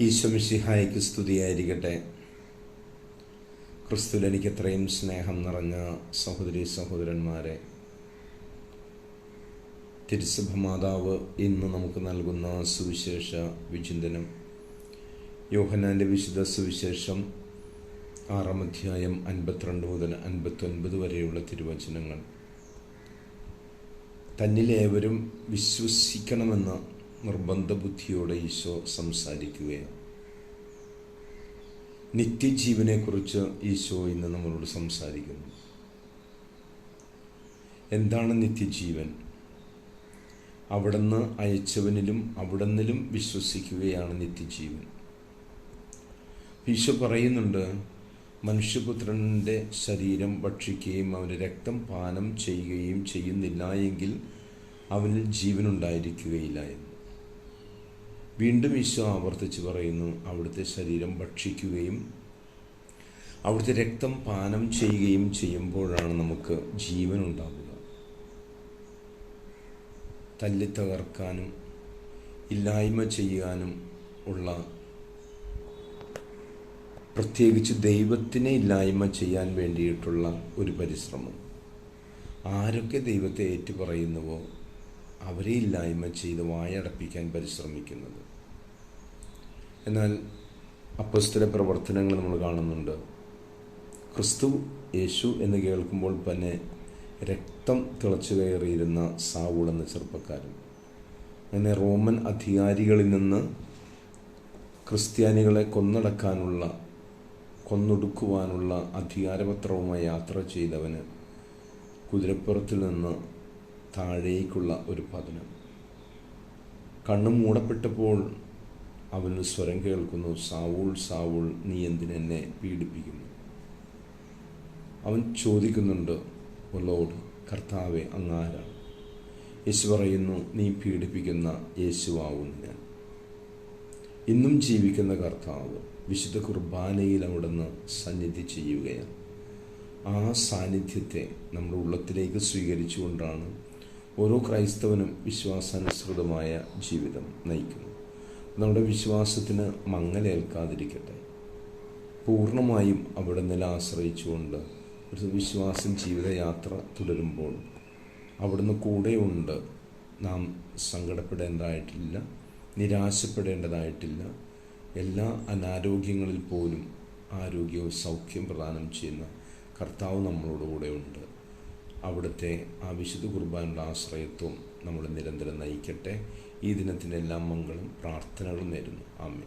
ഈശ്വമിഷിഹായ്ക്ക് സ്തുതിയായിരിക്കട്ടെ. ക്രിസ്തുവിൽ എനിക്ക് സ്നേഹം നിറഞ്ഞ സഹോദരി സഹോദരന്മാരെ തിരുസഭ മാതാവ് ഇന്ന് നമുക്ക് നൽകുന്ന സുവിശേഷ വിചിന്തനം. യോഹനാന്റെ വിശുദ്ധ സുവിശേഷം ആറാം അധ്യായം അൻപത്തിരണ്ട് മുതൽ അൻപത്തൊൻപത് വരെയുള്ള തിരുവചനങ്ങൾ. തന്നിലേവരും വിശ്വസിക്കണമെന്ന നിർബന്ധ ബുദ്ധിയോടെ ഈശോ സംസാരിക്കുകയാണ്. നിത്യജീവനെക്കുറിച്ച് ഈശോ ഇന്ന് നമ്മളോട് സംസാരിക്കുന്നു. എന്താണ് നിത്യജീവൻ? അവിടുന്ന് അയച്ചവനിലും അവിടുന്നിലും വിശ്വസിക്കുകയാണ് നിത്യജീവൻ. ഈശോ പറയുന്നുണ്ട് മനുഷ്യപുത്രന്റെ ശരീരം ഭക്ഷിക്കുകയും അവന്റെ രക്തം പാനം ചെയ്യുകയും ചെയ്യുന്നില്ല എങ്കിൽ അവനിൽ ജീവനുണ്ടായിരിക്കുകയില്ല എന്ന്. വീണ്ടും ഈശോ ആവർത്തിച്ച് പറയുന്നു അവിടുത്തെ ശരീരം ഭക്ഷിക്കുകയും അവിടുത്തെ രക്തം പാനം ചെയ്യുകയും ചെയ്യുമ്പോഴാണ് നമുക്ക് ജീവൻ ഉണ്ടാകുക. തല്ലി തകർക്കാനും ഇല്ലായ്മ ചെയ്യാനും ഉള്ള പ്രത്യേകിച്ച് ദൈവത്തിനെ ഇല്ലായ്മ ചെയ്യാൻ വേണ്ടിയിട്ടുള്ള ഒരു പരിശ്രമം. ആരൊക്കെ ദൈവത്തെ ഏറ്റുപറയുന്നുവോ? അവരെ ഇല്ലായ്മ ചെയ്ത് വായടപ്പിക്കാൻ പരിശ്രമിക്കുന്നത്. എന്നാൽ അപ്പസ്തല പ്രവർത്തനങ്ങൾ നമ്മൾ കാണുന്നുണ്ട്. ക്രിസ്തു യേശു എന്ന് കേൾക്കുമ്പോൾ തന്നെ രക്തം തിളച്ചു കയറിയിരുന്ന സാവൂൾ എന്ന ചെറുപ്പക്കാരൻ. അങ്ങനെ റോമൻ അധികാരികളിൽ നിന്ന് ക്രിസ്ത്യാനികളെ കൊന്നടക്കാനുള്ള കൊന്നൊടുക്കുവാനുള്ള അധികാരപത്രവുമായി യാത്ര ചെയ്തവന് കുതിരപ്പുറത്തിൽ നിന്ന് താഴേക്കുള്ള ഒരു പതനം. കണ്ണു മൂടപ്പെട്ടപ്പോൾ അവന് സ്വരം കേൾക്കുന്നു സാവൂൾ സാവൂൾ നീ എന്തിനെന്നെ പീഡിപ്പിക്കുന്നു? അവൻ ചോദിക്കുന്നുണ്ട് ലോഡ് കർത്താവെ അങ്ങാരാണ്? യേശു പറയുന്നു നീ പീഡിപ്പിക്കുന്ന യേശുവാകുന്നു ഞാൻ. ഇന്നും ജീവിക്കുന്ന കർത്താവ് വിശുദ്ധ കുർബാനയിൽ അവിടുന്ന് സന്നിധി ചെയ്യുകയാണ്. ആ സാന്നിധ്യത്തെ നമ്മുടെ ഉള്ളത്തിലേക്ക് സ്വീകരിച്ചുകൊണ്ടാണ് ഓരോ ക്രൈസ്തവനും വിശ്വാസാനുസൃതമായ ജീവിതം നയിക്കുന്നു. നമ്മുടെ വിശ്വാസത്തിന് മങ്ങലേൽക്കാതിരിക്കട്ടെ. പൂർണമായും അവിടെ നില ആശ്രയിച്ചുകൊണ്ട് ഒരു വിശ്വാസം ജീവിതയാത്ര തുടരുമ്പോൾ അവിടുന്ന് കൂടെയുണ്ട് നാം സങ്കടപ്പെടേണ്ടതായിട്ടില്ല നിരാശപ്പെടേണ്ടതായിട്ടില്ല. എല്ലാ അനാരോഗ്യങ്ങളിൽ പോലും ആരോഗ്യവും സൗഖ്യം പ്രദാനം ചെയ്യുന്ന കർത്താവ് നമ്മളോട് കൂടെയുണ്ട് അവിടുത്തെ ആ വിശുദ്ധ കുർബാനുള്ള ആശ്രയത്വം നമ്മൾ നിരന്തരം നയിക്കട്ടെ. ഈ ദിനത്തിന്റെ എല്ലാ മംഗളും പ്രാർത്ഥനകളും നേരുന്നു. ആമേ